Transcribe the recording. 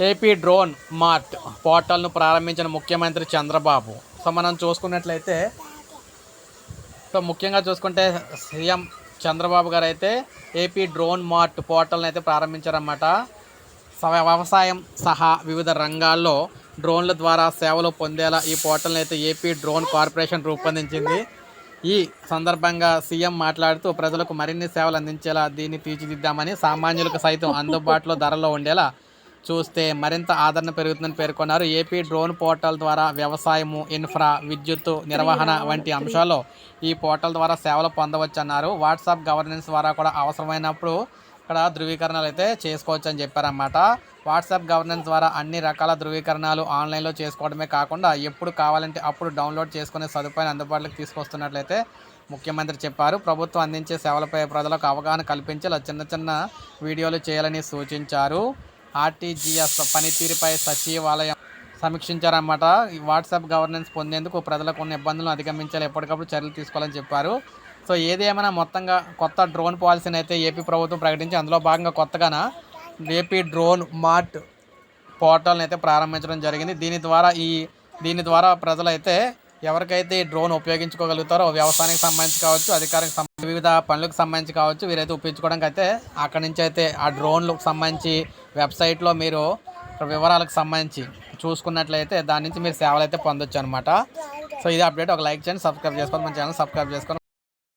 AP drone mart పోర్టల్ను ప్రారంభించిన ముఖ్యమంత్రి చంద్రబాబు. సో మనం చూసుకున్నట్లయితే సో ముఖ్యంగా చూసుకుంటే సీఎం చంద్రబాబు గారు అయితే ఏపీ డ్రోన్ మార్ట్ పోర్టల్ని అయితే ప్రారంభించారన్నమాట. వ్యవసాయం సహా వివిధ రంగాల్లో డ్రోన్ల ద్వారా సేవలు పొందేలా ఈ పోర్టల్ని అయితే ఏపీ డ్రోన్ కార్పొరేషన్ రూపొందించింది. ఈ సందర్భంగా సీఎం మాట్లాడుతూ ప్రజలకు మరిన్ని సేవలు అందించేలా దీన్ని తీర్చిదిద్దామని సామాన్యులకు సైతం అందుబాటులో ధరలో ఉండేలా చూస్తే మరింత ఆదరణ పెరుగుతుందని పేర్కొన్నారు. ఏపీ డ్రోన్ పోర్టల్ ద్వారా వ్యవసాయము ఇన్ఫ్రా విద్యుత్తు నిర్వహణ వంటి అంశాల్లో ఈ పోర్టల్ ద్వారా సేవలు పొందవచ్చన్నారు. వాట్సాప్ గవర్నెన్స్ ద్వారా కూడా అవసరమైనప్పుడు ఇక్కడ ధృవీకరణలు అయితే చేసుకోవచ్చు అని చెప్పారన్నమాట. వాట్సాప్ గవర్నెన్స్ ద్వారా అన్ని రకాల ధృవీకరణలు ఆన్లైన్లో చేసుకోవడమే కాకుండా ఎప్పుడు కావాలంటే అప్పుడు డౌన్లోడ్ చేసుకునే సదుపాయాన్ని అందుబాటులోకి తీసుకొస్తున్నట్లయితే ముఖ్యమంత్రి చెప్పారు. ప్రభుత్వం అందించే సేవలపై ప్రజలకు అవగాహన కల్పించేలా చిన్న చిన్న వీడియోలు చేయాలని సూచించారు. ఆర్టీజీఎస్ పనితీరుపై సచివాలయం సమీక్షించారన్నమాట. ఈ వాట్సాప్ గవర్నెన్స్ పొందేందుకు ప్రజలకు ఉన్న ఇబ్బందులను అధిగమించాలి. ఎప్పటికప్పుడు చర్యలు తీసుకోవాలని చెప్పారు. సో ఏదేమైనా మొత్తంగా కొత్త డ్రోన్ పాలసీని అయితే ఏపీ ప్రభుత్వం ప్రకటించి అందులో భాగంగా కొత్తగాన? ఏపీ డ్రోన్ మార్ట్ పోర్టల్ని అయితే ప్రారంభించడం జరిగింది. దీని ద్వారా ఈ దీని ద్వారా ప్రజలైతే ఎవరికైతే ఈ డ్రోన్ ఉపయోగించుకోగలుగుతారో వ్యవసాయానికి సంబంధించి కావచ్చు అధికారికి సంబంధించి వివిధ పనులకు సంబంధించి కావచ్చు వీరైతే ఉపయోగించుకోవడానికి అయితే అక్కడి నుంచి అయితే ఆ డ్రోన్లకు సంబంధించి వెబ్సైట్లో మీరు వివరాలకు సంబంధించి చూసుకున్నట్లయితే దాని నుంచి మీరు సేవలు అయితే పొందొచ్చు అనమాట సో ఇది అప్డేట్. ఒక లైక్ చేయండి సబ్స్క్రైబ్ చేసుకోండి మన ఛానల్ సబ్స్క్రైబ్ చేసుకోండి.